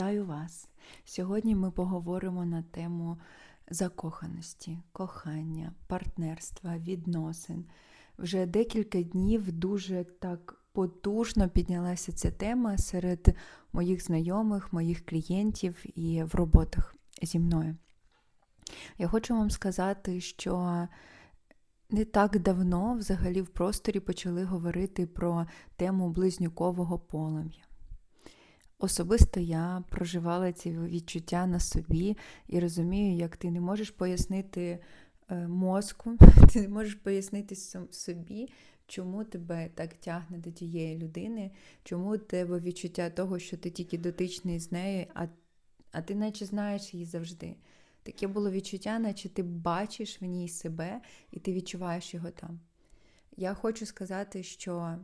Вітаю вас! Сьогодні ми поговоримо на тему закоханості, кохання, партнерства, відносин. Вже декілька днів дуже так потужно піднялася ця тема серед моїх знайомих, моїх клієнтів і в роботах зі мною. Я хочу вам сказати, що не так давно взагалі в просторі почали говорити про тему близнюкового полум'я. Особисто я проживала ці відчуття на собі і розумію, як ти не можеш пояснити е, мозку, ти не можеш пояснити собі, чому тебе так тягне до тієї людини, чому у тебе відчуття того, що ти тільки дотичний з нею, а, а ти наче знаєш її завжди. Таке було відчуття, наче ти бачиш в ній себе і ти відчуваєш його там. Я хочу сказати, що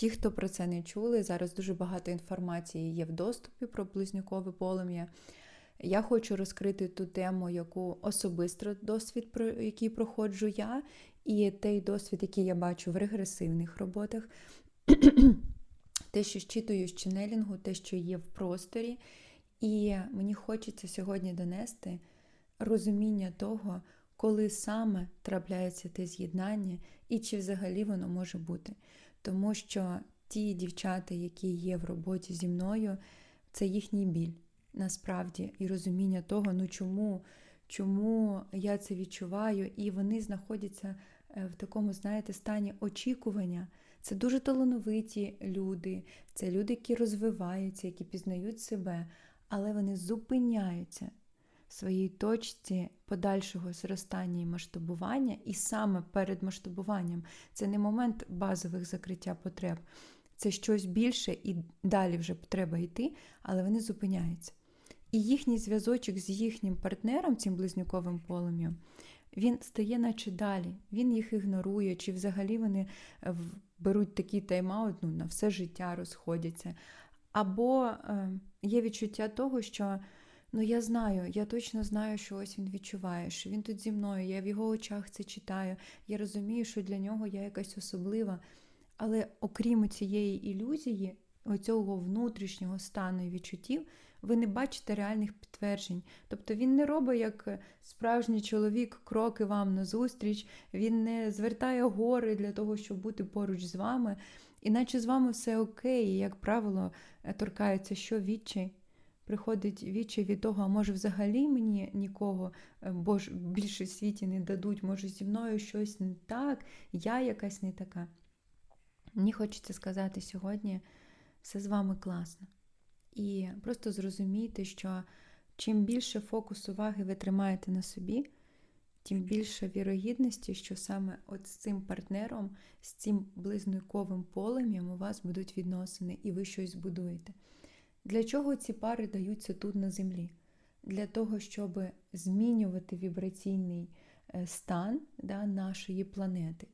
ті, хто про це не чули, зараз дуже багато інформації є в доступі про близнюкове полум'я. Я хочу розкрити ту тему, яку особисто досвід, про який проходжу я, і той досвід, який я бачу в регресивних роботах. Те, що щитую з ченелінгу, те, що є в просторі. І мені хочеться сьогодні донести розуміння того, коли саме трапляється те з'єднання і чи взагалі воно може бути. Тому що ті дівчата, які є в роботі зі мною, це їхній біль насправді і розуміння того, ну чому, чому я це відчуваю, і вони знаходяться е, в такому, знаєте, стані очікування. Це дуже талановиті люди, це люди, які розвиваються, які пізнають себе, але вони зупиняються своїй точці подальшого зростання і масштабування, і саме перед масштабуванням це не момент базових закриття потреб, це щось більше і далі вже треба йти, але вони зупиняються. І їхній зв'язочок з їхнім партнером, цим близнюковим полум'ям, він стає наче далі, він їх ігнорує, чи взагалі вони е, беруть такий тайм-аут, ну, на все життя розходяться. Або е, є відчуття того, що ну я знаю, я точно знаю, що ось він відчуває, що він тут зі мною, я в його очах це читаю, я розумію, що для нього я якась особлива. Але окрім цієї ілюзії, оцього внутрішнього стану і відчуттів, ви не бачите реальних підтверджень. Тобто він не робить як справжній чоловік кроки вам назустріч, він не звертає гори для того, щоб бути поруч з вами, іначе з вами все окей, як правило, торкається що відчай. Приходить відчай від того, а може взагалі мені нікого е, бо ж більше в світі не дадуть, може зі мною щось не так, я якась не така. Мені хочеться сказати сьогодні, все з вами класно. І просто зрозумійте, що чим більше фокус уваги ви тримаєте на собі, тим більше вірогідності, що саме от з цим партнером, з цим близнюковим полем'ям у вас будуть відносини, і ви щось будуєте. Для чого ці пари даються тут на землі? Для того, щоб змінювати вібраційний е, стан да, нашої планети.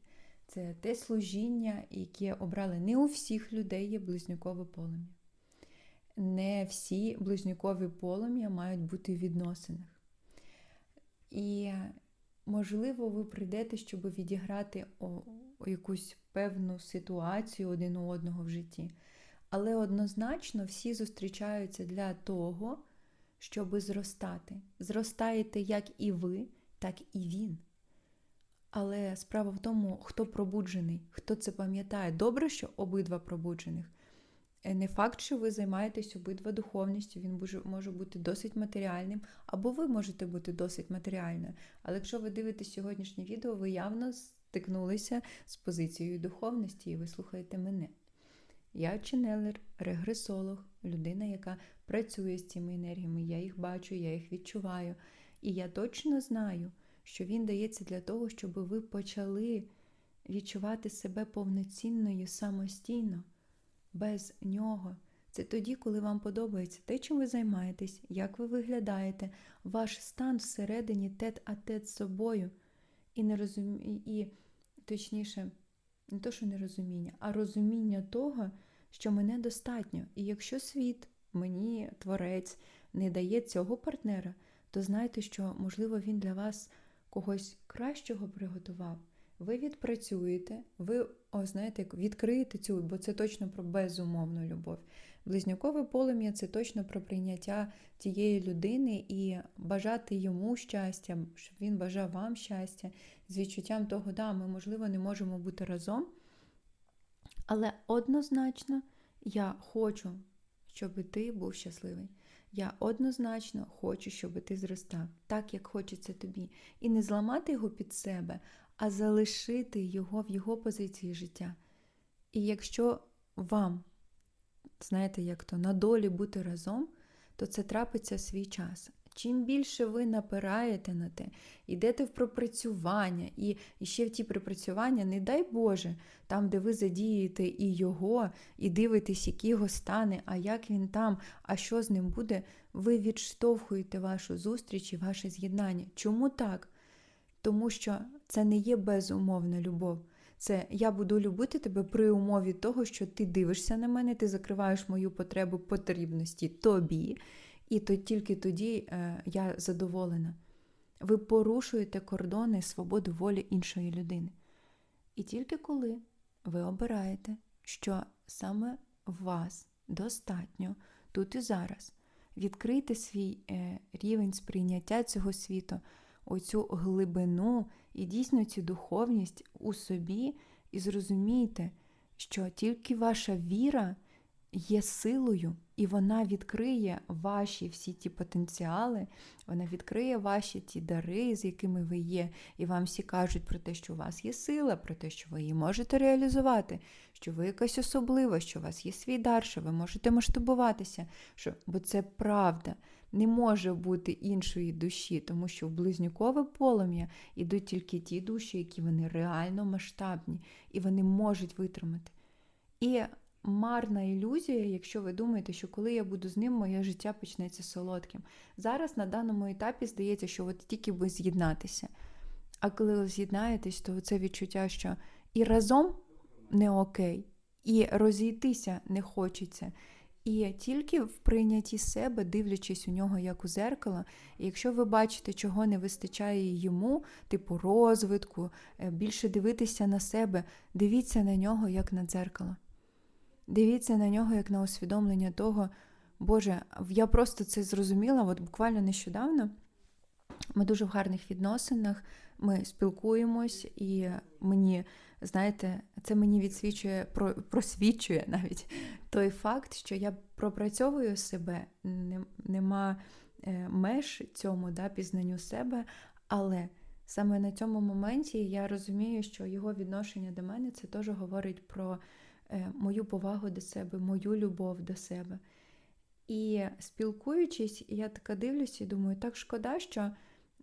Це те служіння, яке обрали не у всіх людей є близнюкове полум'я. Не всі близнюкові полум'я мають бути в відносинах. І, можливо, ви прийдете, щоб відіграти якусь певну ситуацію один у одного в житті. Але однозначно всі зустрічаються для того, щоб зростати. Зростаєте як і ви, так і він. Але справа в тому, хто пробуджений, хто це пам'ятає. Добре, що обидва пробуджених. Е, не факт, що ви займаєтесь обидва духовністю, він може бути досить матеріальним, або ви можете бути досить матеріальною. Але якщо ви дивитесь сьогоднішнє відео, ви явно стикнулися з позицією духовності, і ви слухаєте мене. Я ченелер, регресолог, людина, яка працює з цими енергіями, я їх бачу, я їх відчуваю. І я точно знаю, що він дається для того, щоб ви почали відчувати себе повноцінною самостійно, без нього. Це тоді, коли вам подобається те, чим ви займаєтесь, як ви виглядаєте, ваш стан всередині тет-а-тет з собою. І не розум... і, точніше, не то, що нерозуміння, а розуміння того, що мене достатньо. І якщо світ, мені, творець, не дає цього партнера, то знайте, що, можливо, він для вас когось кращого приготував. Ви відпрацюєте, ви, о, знаєте, відкриєте цю, бо це точно про безумовну любов. Близнюкове полум'я це точно про прийняття тієї людини і бажати йому щастя, щоб він бажав вам щастя, з відчуттям того, да, ми, можливо, не можемо бути разом. Але однозначно я хочу, щоб ти був щасливий. Я однозначно хочу, щоб ти зростав, так як хочеться тобі. І не зламати його під себе, а залишити його в його позиції життя. І якщо вам, знаєте, як то на долі бути разом, то це трапиться в свій час. Чим більше ви напираєте на те, йдете в пропрацювання, і, ще в ті пропрацювання, не дай Боже, там, де ви задієте і його, і дивитесь, які його стане, а як він там, а що з ним буде, ви відштовхуєте вашу зустріч і ваше з'єднання. Чому так? Тому що це не є безумовна любов. Це я буду любити тебе при умові того, що ти дивишся на мене, ти закриваєш мою потребу потрібності тобі, і то тільки тоді е, я задоволена. Ви порушуєте кордони свободи волі іншої людини. І тільки коли ви обираєте, що саме вас достатньо тут і зараз, відкрийте свій е, рівень сприйняття цього світу, оцю глибину і дійсно цю духовність у собі, і зрозумійте, що тільки ваша віра є силою, і вона відкриє ваші всі ті потенціали, вона відкриє ваші ті дари, з якими ви є, і вам всі кажуть про те, що у вас є сила, про те, що ви її можете реалізувати, що ви якась особлива, що у вас є свій дар, що ви можете масштабуватися, що... бо це правда. Не може бути іншої душі, тому що в близнюкове полум'я йдуть тільки ті душі, які вони реально масштабні, і вони можуть витримати. І марна ілюзія, якщо ви думаєте, що коли я буду з ним, моє життя почнеться солодким. Зараз на даному етапі здається, що от тільки ви з'єднатися. А коли ви з'єднаєтесь, то це відчуття, що і разом не окей, і розійтися не хочеться. І тільки в прийнятті себе, дивлячись у нього як у зеркало, і якщо ви бачите, чого не вистачає йому, типу розвитку, е, більше дивитися на себе, дивіться на нього як на дзеркало. Дивіться на нього як на усвідомлення того, Боже, я просто це зрозуміла, от буквально нещодавно. Ми дуже в гарних відносинах, ми спілкуємось, і мені, знаєте, це мені відсвічує, просвічує навіть той факт, що я пропрацьовую себе, нема е, меж цьому да, пізнанню себе, але саме на цьому моменті я розумію, що його відношення до мене це теж говорить про мою повагу до себе, мою любов до себе. І спілкуючись, я така дивлюся і думаю, так шкода, що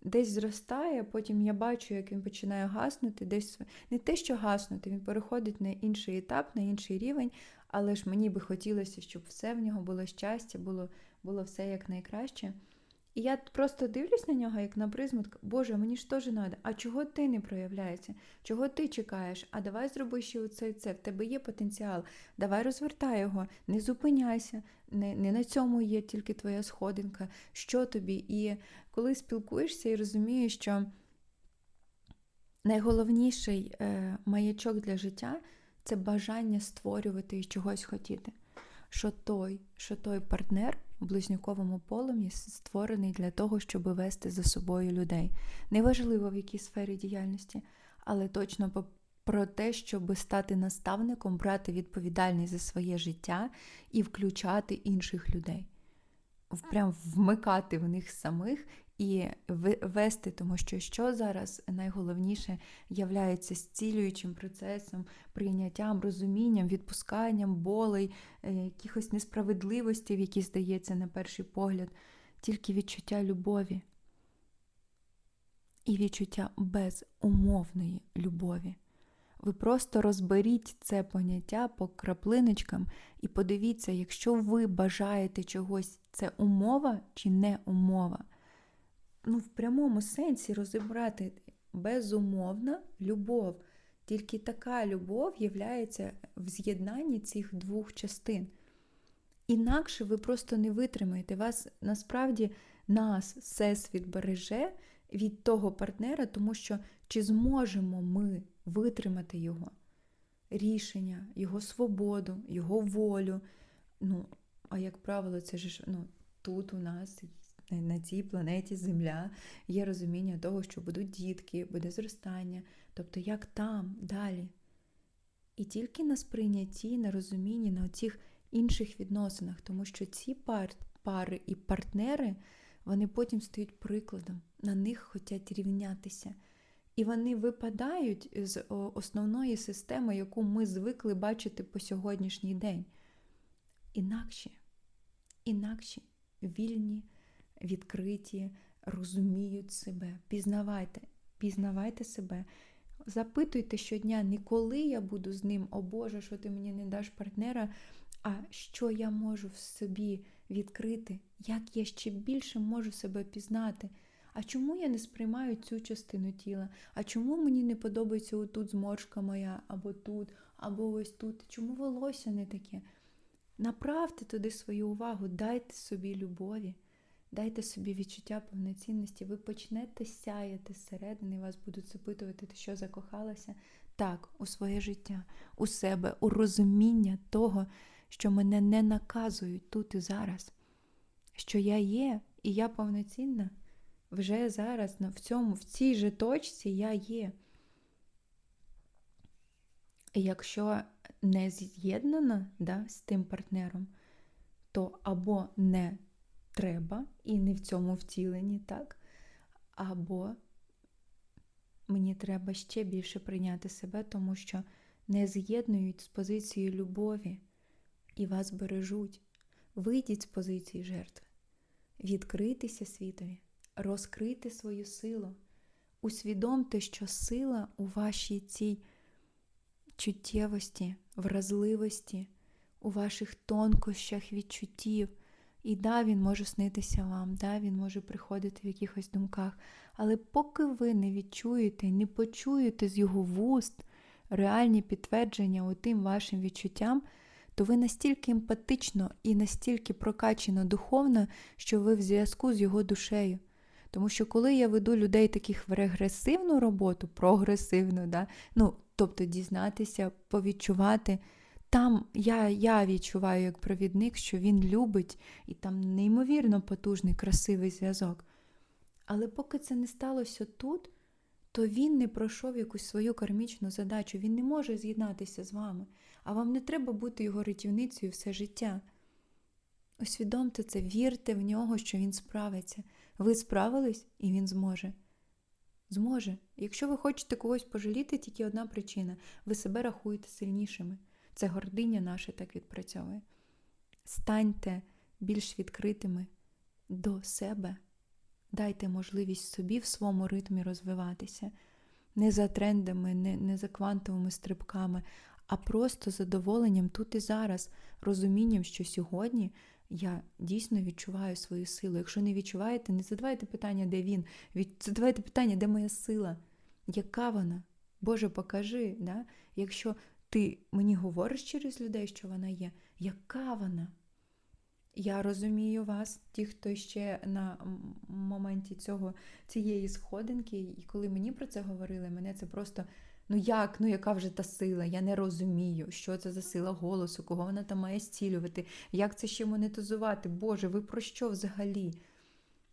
десь зростає, потім я бачу, як він починає гаснути, десь не те, що гаснути, він переходить на інший етап, на інший рівень, але ж мені би хотілося, щоб все в нього було щастя, було було все як найкраще. І я просто дивлюсь на нього, як на призму, Боже, мені ж теж треба, а чого ти не проявляєшся? Чого ти чекаєш? А давай зроби ще оце і це. В тебе є потенціал. Давай розвертай його, не зупиняйся, не не на цьому є тільки твоя сходинка. Що тобі? І коли спілкуєшся і розумієш, що найголовніший е, маячок для життя це бажання створювати і чогось хотіти. Що той, що той партнер у близнюковому полум'ї створений для того, щоб вести за собою людей. Неважливо в якій сфері діяльності, але точно про те, щоб стати наставником, брати відповідальність за своє життя і включати інших людей. Прям вмикати в них самих і вести, тому що що зараз найголовніше являється зцілюючим процесом, прийняттям, розумінням, відпусканням болей, е, якихось несправедливостей, які здається на перший погляд, тільки відчуття любові і відчуття безумовної любові. Ви просто розберіть це поняття по краплиночкам і подивіться, якщо ви бажаєте чогось, це умова чи не умова ну, в прямому сенсі розібрати безумовна любов. Тільки така любов являється в з'єднанні цих двох частин. Інакше ви просто не витримаєте. Вас насправді нас всесвіт береже від того партнера, тому що чи зможемо ми витримати його рішення, його свободу, його волю. Ну, а як правило, це ж ну, тут у нас, на- цій планеті Земля, є розуміння того, що будуть дітки, буде зростання. Тобто, як там далі. І тільки на сприйнятті, на розумінні, на цих інших відносинах, тому що ці пар, пари і партнери, вони потім стають прикладом, на них хочуть рівнятися. І вони випадають з основної системи, яку ми звикли бачити по сьогоднішній день. Інакші, інакші, вільні, відкриті, розуміють себе. Пізнавайте, пізнавайте себе. Запитуйте щодня, не коли я буду з ним, о Боже, що ти мені не даш партнера, а що я можу в собі відкрити, як я ще більше можу себе пізнати. А чому я не сприймаю цю частину тіла? А чому мені не подобається отут зморшка моя, або тут, або ось тут? Чому волосся не таке? Направте туди свою увагу, дайте собі любові, дайте собі відчуття повноцінності. Ви почнете сяяти зсередини, вас будуть запитувати, ти що закохалася? Так, у своє життя, у себе, у розуміння того, що мене не наказують тут і зараз, що я є, і я повноцінна. Вже зараз в цьому, в цій же точці я є. І якщо не з'єднана да, з тим партнером, то або не треба і не в цьому втіленні, так? Або мені треба ще більше прийняти себе, тому що не з'єднують з позицією любові і вас бережуть. Вийдіть з позиції жертви, відкритися світові, розкрити свою силу. Усвідомте, що сила у вашій цій чуттєвості, вразливості, у ваших тонкощах відчуттів. І да, він може снитися вам, да, він може приходити в якихось думках, але поки ви не відчуєте, не почуєте з його вуст реальні підтвердження отим вашим відчуттям, то ви настільки емпатично і настільки прокачено духовно, що ви в зв'язку з його душею. Тому що коли я веду людей таких в регресивну роботу, прогресивну, да, ну, тобто дізнатися, повідчувати, там я, я відчуваю як провідник, що він любить, і там неймовірно потужний, красивий зв'язок. Але поки це не сталося тут, то він не пройшов якусь свою кармічну задачу, він не може з'єднатися з вами, а вам не треба бути його рятівницею все життя. Усвідомте це, вірте в нього, що він справиться. Ви справились, і він зможе. Зможе. Якщо ви хочете когось пожаліти, тільки одна причина ви себе рахуєте сильнішими. Це гординя наша так відпрацьовує. Станьте більш відкритими до себе, дайте можливість собі в своєму ритмі розвиватися, не за трендами, не, не за квантовими стрибками, а просто задоволенням тут і зараз, розумінням, що сьогодні я дійсно відчуваю свою силу. Якщо не відчуваєте, не задавайте питання, де він. Задавайте питання, де моя сила, яка вона? Боже, покажи. Да? Якщо ти мені говориш через людей, що вона є, яка вона? Я розумію вас, ті, хто ще на моменті цього, цієї сходинки, і коли мені про це говорили, мене це просто. Ну як, ну яка вже та сила? Я не розумію, що це за сила голосу, кого вона там має зцілювати, як це ще монетизувати? Боже, ви про що взагалі?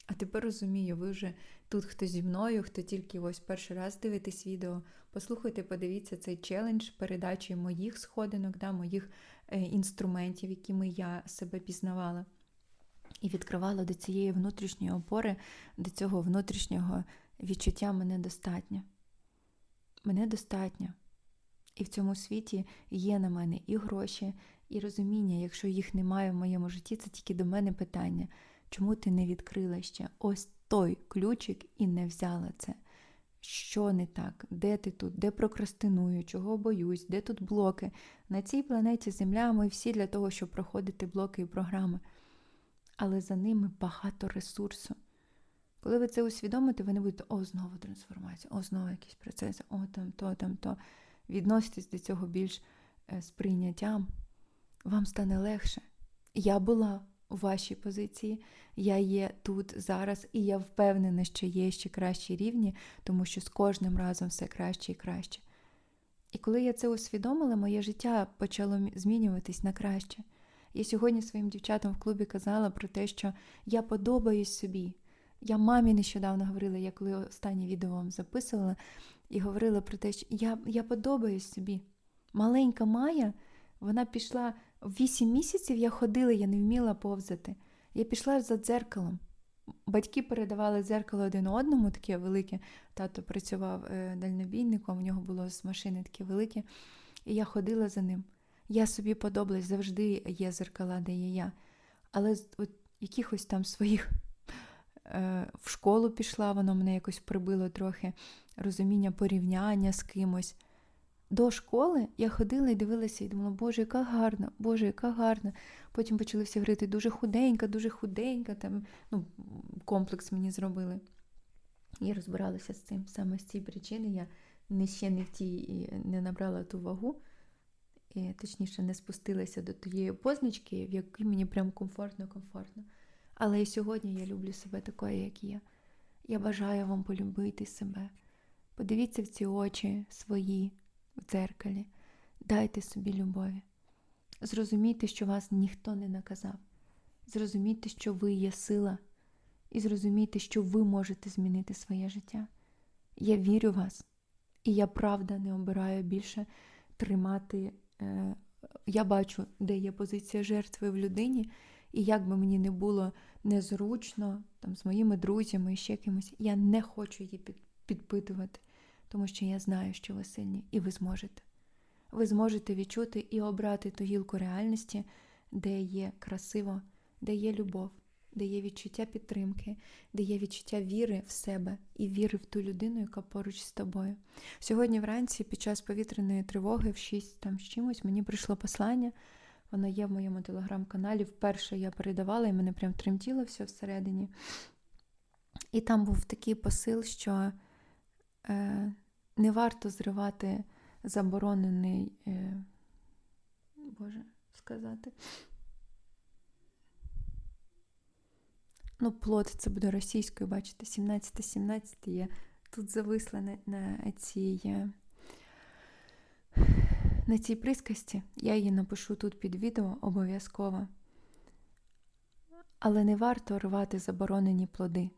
А тепер розумію, ви вже тут хто зі мною, хто тільки ось перший раз дивитесь відео. Послухайте, подивіться цей челендж передачі моїх сходинок, да, моїх е, інструментів, якими я себе пізнавала. І відкривала до цієї внутрішньої опори, до цього внутрішнього відчуття мене достатньо. Мене достатньо. І в цьому світі є на мене і гроші, і розуміння, якщо їх немає в моєму житті, це тільки до мене питання, чому ти не відкрила ще ось той ключик і не взяла це? Що не так? Де ти тут? Де прокрастиную? Чого боюсь? Де тут блоки? На цій планеті Земля ми всі для того, щоб проходити блоки і програми. Але за ними багато ресурсу. Коли ви це усвідомите, ви не будете, о, знову трансформація, о, знову якісь процеси, о, там то, там то. Відноситесь до цього більш е, з прийняттям, вам стане легше. Я була у вашій позиції, я є тут зараз, і я впевнена, що є ще кращі рівні, тому що з кожним разом все краще і краще. І коли я це усвідомила, моє життя почало змінюватись на краще. Я сьогодні своїм дівчатам в клубі казала про те, що я подобаюсь собі. Я мамі нещодавно говорила, я коли останнє відео вам записувала, і говорила про те, що я, я подобаюсь собі. Маленька Майя, вона пішла в 8 місяців, я ходила, я не вміла повзати. Я пішла за дзеркалом. Батьки передавали дзеркало один одному, таке велике. Тато працював е, дальнобійником, у нього було з машини таке велике. І я ходила за ним. Я собі подобалась, завжди є зеркала, де є я. Але от якихось там своїх е, в школу пішла, воно мене якось прибило трохи розуміння порівняння з кимось. До школи я ходила і дивилася і думала, Боже, яка гарна, Боже, яка гарна. Потім почали всі говорити, дуже худенька, дуже худенька, там, ну, комплекс мені зробили. І розбиралася з цим. Саме з цієї причини я не ще не в тій не набрала ту вагу, і, точніше, не спустилася до тієї позначки, в якій мені прям комфортно-комфортно. Але і сьогодні я люблю себе такою, як є. Я бажаю вам полюбити себе. Подивіться в ці очі свої в дзеркалі, дайте собі любові. Зрозумійте, що вас ніхто не наказав. Зрозумійте, що ви є сила, і зрозумійте, що ви можете змінити своє життя. Я вірю в вас, і я правда не обираю більше тримати. Е, я бачу, де є позиція жертви в людині, і як би мені не було незручно там, з моїми друзями і ще кимось, я не хочу її під, підпитувати, тому що я знаю, що ви сильні, і ви зможете. Ви зможете відчути і обрати ту гілку реальності, де є красиво, де є любов, де є відчуття підтримки, де є відчуття віри в себе і віри в ту людину, яка поруч з тобою. Сьогодні вранці, під час повітряної тривоги, в 6 там з чимось, мені прийшло послання. Воно є в моєму телеграм-каналі. Вперше я передавала, і мене прям тремтіло все всередині. І там був такий посил, що не варто зривати заборонений, е, Боже сказати. Ну, плод це буде російською, бачите, 17-17 я тут зависла на, на цій. е, На цій присказці я її напишу тут під відео обов'язково. Але не варто рвати заборонені плоди.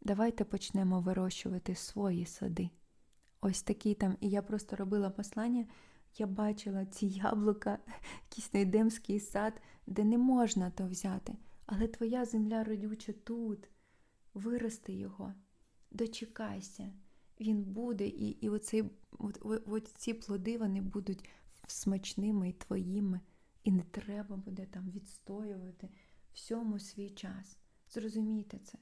Давайте почнемо вирощувати свої сади. Ось такі там. І я просто робила послання. Я бачила ці яблука, якийсь найдемський сад, де не можна то взяти. Але твоя земля родюча тут. Вирости його, дочекайся. Він буде, і і оцей, от, от, ці плоди вони будуть смачними і твоїми. І не треба буде там відстоювати всьому свій час. Зрозумійте це.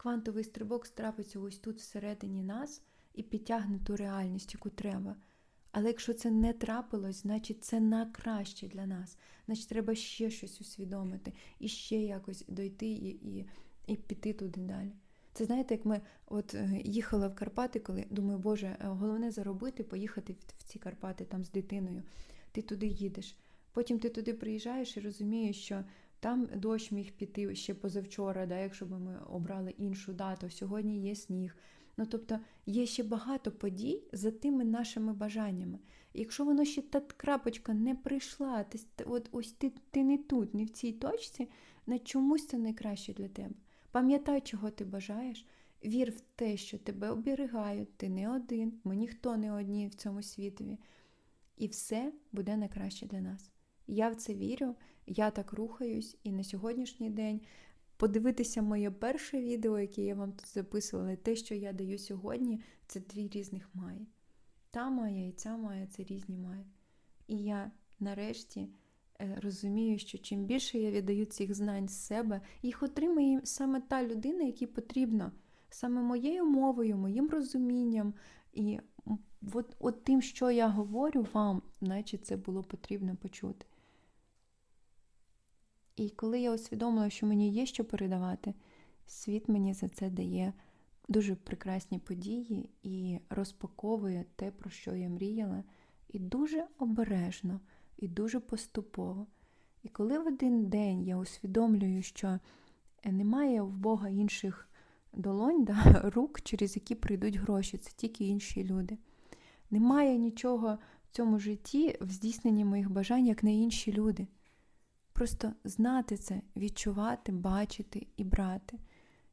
Квантовий стрибок страпиться ось тут всередині нас і підтягне ту реальність, яку треба. Але якщо це не трапилось, значить це на краще для нас. Значить, треба ще щось усвідомити і ще якось дойти і, і, і піти туди далі. Це знаєте, як ми от е, їхали в Карпати, коли думаю, Боже, е, головне заробити, поїхати в ці Карпати там з дитиною. Ти туди їдеш. Потім ти туди приїжджаєш і розумієш, що там дощ міг піти ще позавчора, да, якщо б ми обрали іншу дату. Сьогодні є сніг. Ну, тобто є ще багато подій за тими нашими бажаннями. Якщо воно ще та крапочка не прийшла, ти, от ось ти, ти не тут, не в цій точці, на чомусь це найкраще для тебе. Пам'ятай, чого ти бажаєш, вір в те, що тебе оберігають, ти не один, ми ніхто не одні в цьому світові. І все буде найкраще для нас. Я в це вірю, я так рухаюсь, і на сьогоднішній день подивитися моє перше відео, яке я вам тут записувала, те, що я даю сьогодні, це дві різних маї. Та мая і ця мая це різні маї. І я нарешті е, розумію, що чим більше я віддаю цих знань з себе, їх отримає саме та людина, якій потрібно, саме моєю мовою, моїм розумінням. І от, от тим, що я говорю вам, наче це було потрібно почути. І коли я усвідомила, що мені є що передавати, світ мені за це дає дуже прекрасні події і розпаковує те, про що я мріяла, і дуже обережно, і дуже поступово. І коли в один день я усвідомлюю, що немає в Бога інших долонь, да, рук, через які прийдуть гроші, це тільки інші люди. Немає нічого в цьому житті в здійсненні моїх бажань, як не інші люди. Просто знати це, відчувати, бачити і брати.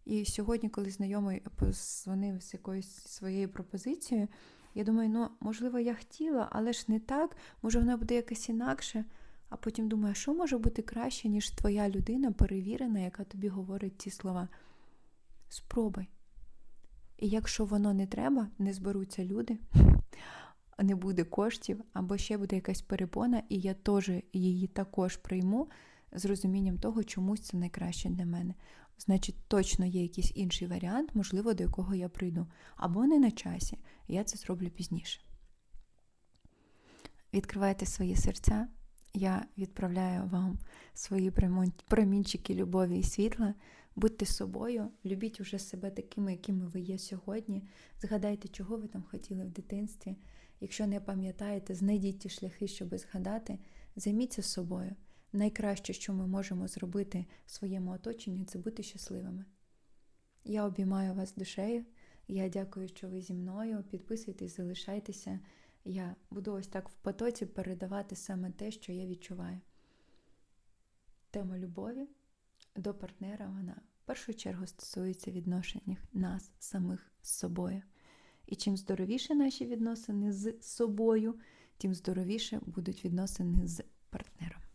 І сьогодні, коли знайомий позвонив з якоюсь своєю пропозицією, я думаю, ну, можливо, я хотіла, але ж не так, може, вона буде якась інакше. А потім думаю, що може бути краще, ніж твоя людина перевірена, яка тобі говорить ці слова. Спробуй. І якщо воно не треба, не зберуться люди, не буде коштів, або ще буде якась перепона, і я теж її також прийму з розумінням того, чомусь це найкраще для мене. Значить, точно є якийсь інший варіант, можливо, до якого я прийду. Або не на часі. Я це зроблю пізніше. Відкривайте свої серця. Я відправляю вам свої промінчики любові і світла. Будьте собою, любіть уже себе такими, якими ви є сьогодні. Згадайте, чого ви там хотіли в дитинстві. Якщо не пам'ятаєте, знайдіть ті шляхи, щоб згадати, займіться собою. Найкраще, що ми можемо зробити в своєму оточенні, це бути щасливими. Я обіймаю вас душею. Я дякую, що ви зі мною. Підписуйтесь, залишайтеся. Я буду ось так в потоці передавати саме те, що я відчуваю. Тема любові до партнера вона першу чергу стосується відношень нас самих з собою. І чим здоровіше наші відносини з собою, тим здоровіше будуть відносини з партнером.